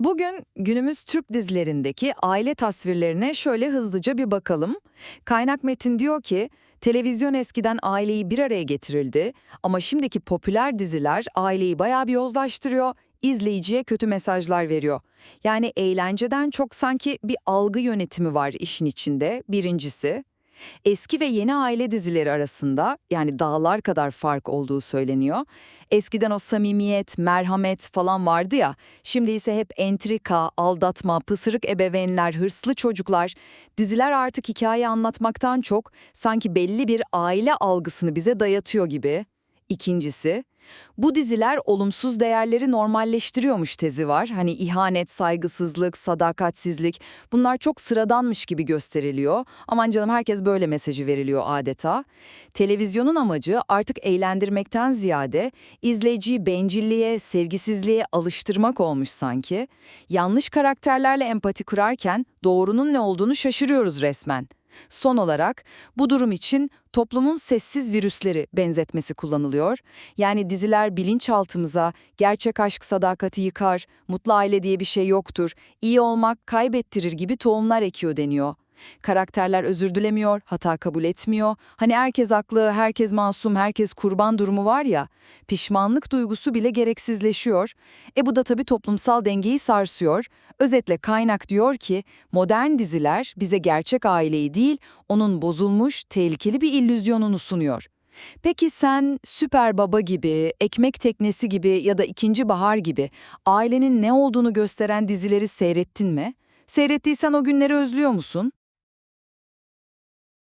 Bugün günümüz Türk dizilerindeki aile tasvirlerine şöyle hızlıca bir bakalım. Kaynak metin diyor ki, televizyon eskiden aileyi bir araya getirirdi ama şimdiki popüler diziler aileyi bayağı bir yozlaştırıyor, izleyiciye kötü mesajlar veriyor. Yani eğlenceden çok sanki bir algı yönetimi var işin içinde, birincisi. Eski ve yeni aile dizileri arasında yani dağlar kadar fark olduğu söyleniyor. Eskiden o samimiyet, merhamet falan vardı ya, şimdi ise hep entrika, aldatma, pısırık ebeveynler, hırslı çocuklar. Diziler artık hikaye anlatmaktan çok sanki belli bir aile algısını bize dayatıyor gibi. İkincisi, bu diziler olumsuz değerleri normalleştiriyormuş tezi var. Hani ihanet, saygısızlık, sadakatsizlik bunlar çok sıradanmış gibi gösteriliyor. Aman canım herkes böyle mesajı veriliyor adeta. Televizyonun amacı artık eğlendirmekten ziyade izleyiciyi bencilliğe, sevgisizliğe alıştırmak olmuş sanki. Yanlış karakterlerle empati kurarken doğrunun ne olduğunu şaşırıyoruz resmen. Son olarak bu durum için toplumun sessiz virüsleri benzetmesi kullanılıyor. Yani diziler bilinçaltımıza gerçek aşk sadakati yıkar, mutlu aile diye bir şey yoktur, iyi olmak kaybettirir gibi tohumlar ekiyor deniyor. Karakterler özür dilemiyor, hata kabul etmiyor. Hani herkes haklı, herkes masum, herkes kurban durumu var ya, pişmanlık duygusu bile gereksizleşiyor. E bu da tabii toplumsal dengeyi sarsıyor. Özetle kaynak diyor ki, modern diziler bize gerçek aileyi değil, onun bozulmuş, tehlikeli bir illüzyonunu sunuyor. Peki sen Süper Baba gibi, Ekmek Teknesi gibi ya da İkinci Bahar gibi ailenin ne olduğunu gösteren dizileri seyrettin mi? Seyrettiysen o günleri özlüyor musun?